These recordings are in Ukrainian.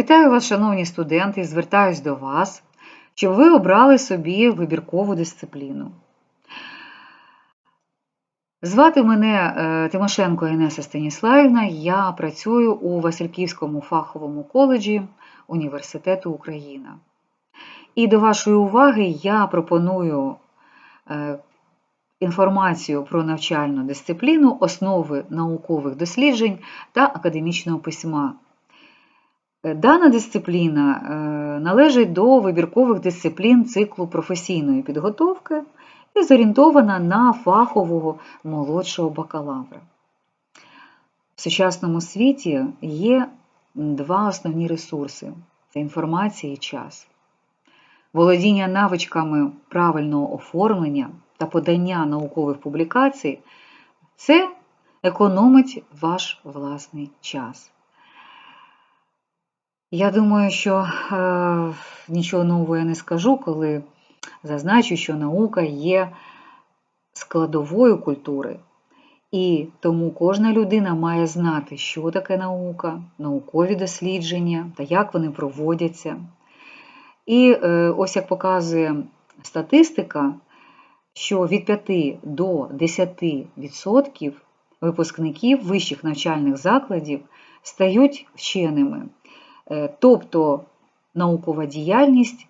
Вітаю вас, шановні студенти, і звертаюсь до вас, щоб ви обрали собі вибіркову дисципліну. Звати мене е, Тимошенко Інеса Станіславівна, я працюю у Васильківському фаховому коледжі Університету Україна. І до вашої уваги я пропоную е, інформацію про навчальну дисципліну, основи наукових досліджень та академічного письма. Е, Дана дисципліна е, належить до вибіркових дисциплін циклу професійної підготовки і зорієнтована на фахового молодшого бакалавра. В сучасному світі є два основні ресурси це інформація і час. Володіння навичками правильного оформлення та подання наукових публікацій це економить ваш власний час. Я думаю, що е, нічого нового я не скажу, коли зазначу, що наука є складовою культури. І тому кожна людина має знати, що таке наука, наукові дослідження та як вони проводяться. І е, ось як показує статистика, що від 5 до 10% випускників вищих навчальних закладів стають вченими. Е, тобто наукова діяльність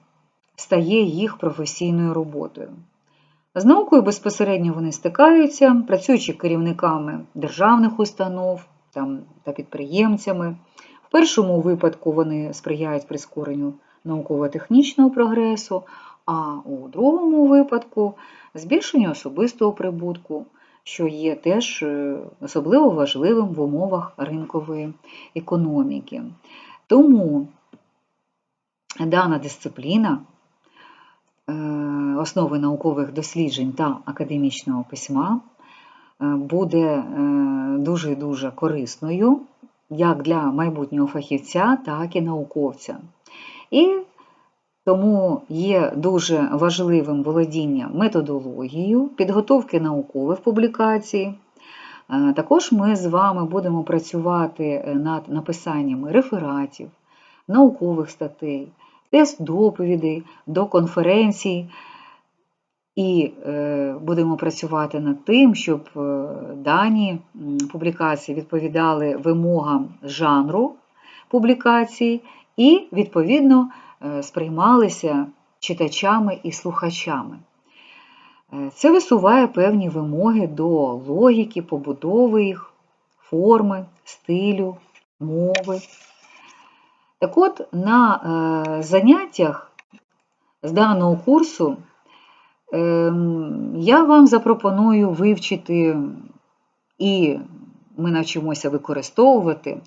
стає їх професійною роботою. З наукою безпосередньо вони стикаються, працюючи керівниками державних установ там, та підприємцями. В першому випадку вони сприяють прискоренню науково-технічного прогресу, а у другому випадку збільшенню особистого прибутку, що є теж е, особливо важливим в умовах ринкової економіки. Тому дана дисципліна е, основи наукових досліджень та академічного письма е, буде е, дуже дуже корисною як для майбутнього фахівця, так і науковця. І тому є дуже важливим володіння методологією, підготовки наукових публікацій. Також ми з вами будемо працювати над написанням рефератів, наукових статей, тест доповідей до конференцій. І е, будемо працювати над тим, щоб е, дані публікації відповідали вимогам жанру публікацій і, відповідно, е, сприймалися читачами і слухачами. Це висуває певні вимоги до логіки, побудови їх, форми, стилю, мови. Так от, на е, заняттях з даного курсу е, я вам запропоную вивчити, і ми навчимося використовувати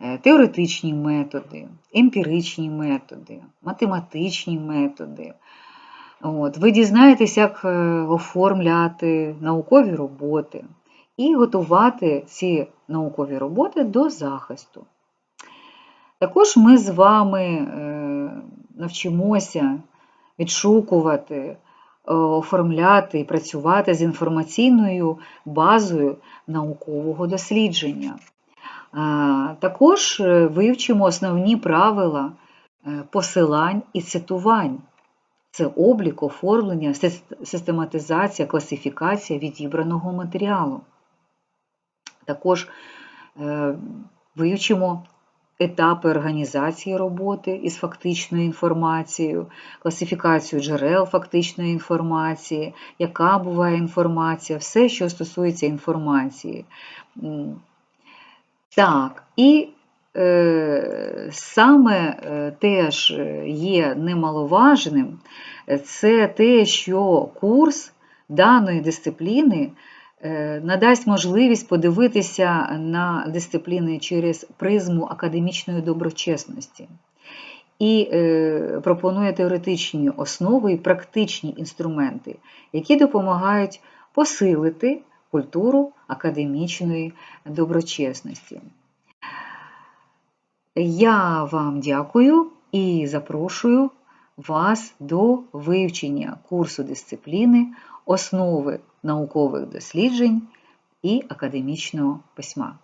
е, теоретичні методи, емпіричні методи, математичні методи. От, Ви дізнаєтесь, як е, оформляти наукові роботи і готувати ці наукові роботи до захисту. Також ми з вами е, навчимося відшукувати, е, оформляти і працювати з інформаційною базою наукового дослідження. Також вивчимо основні правила посилань і цитувань. Це облік, оформлення, систематизація, класифікація відібраного матеріалу. Також е, вивчимо етапи організації роботи із фактичною інформацією, класифікацію джерел фактичної інформації, яка буває інформація, все, що стосується інформації. Так, і саме е, теж є немаловажним, це те, що курс даної дисципліни е, надасть можливість подивитися на дисципліни через призму академічної доброчесності і пропонує теоретичні основи і практичні інструменти, які допомагають посилити культуру академічної доброчесності. Я вам дякую і запрошую вас до вивчення курсу дисципліни, основи наукових досліджень і академічного письма.